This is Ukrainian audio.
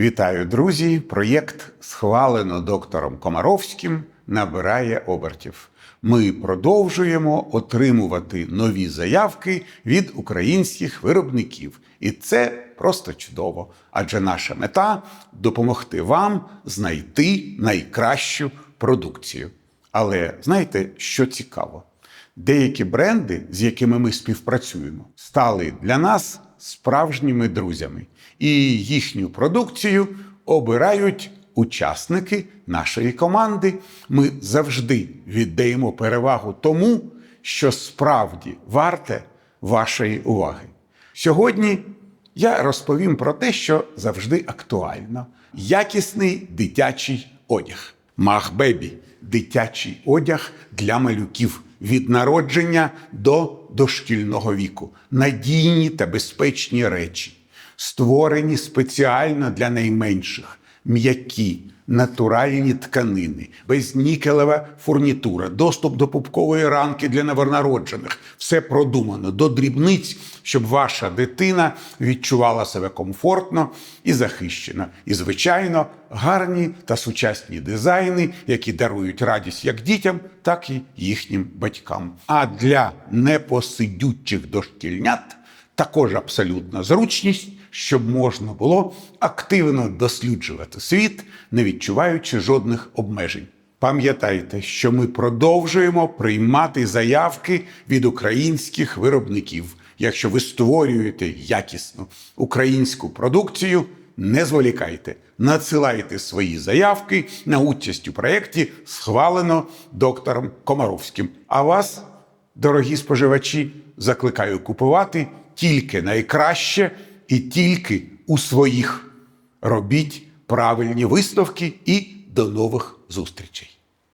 Вітаю, друзі! Проєкт схвалено доктором Комаровським набирає обертів. Ми продовжуємо отримувати нові заявки від українських виробників, і це просто чудово. Адже наша мета допомогти вам знайти найкращу продукцію. Але знаєте, що цікаво? Деякі бренди, з якими ми співпрацюємо, стали для нас справжніми друзями, і їхню продукцію обирають учасники нашої команди. Ми завжди віддаємо перевагу тому, що справді варте вашої уваги. Сьогодні я розповім про те, що завжди актуально: якісний дитячий одяг. Махбебі дитячий одяг для малюків від народження до дошкільного віку. Надійні та безпечні речі, створені спеціально для найменших, м'які, натуральні тканини, безнікелева фурнітура, доступ до пупкової ранки для новонароджених. Все продумано до дрібниць, щоб ваша дитина відчувала себе комфортно і захищено. І, звичайно, гарні та сучасні дизайни, які дарують радість як дітям, так і їхнім батькам. А для непосидючих дошкільнят також абсолютна зручність, щоб можна було активно досліджувати світ, не відчуваючи жодних обмежень. Пам'ятайте, що ми продовжуємо приймати заявки від українських виробників. Якщо ви створюєте якісну українську продукцію, не зволікайте, надсилайте свої заявки на участь у проєкті схвалено доктором Комаровським. А вас Дорогі споживачі, закликаю купувати тільки найкраще і тільки у своїх. Робіть правильні висновки і до нових зустрічей.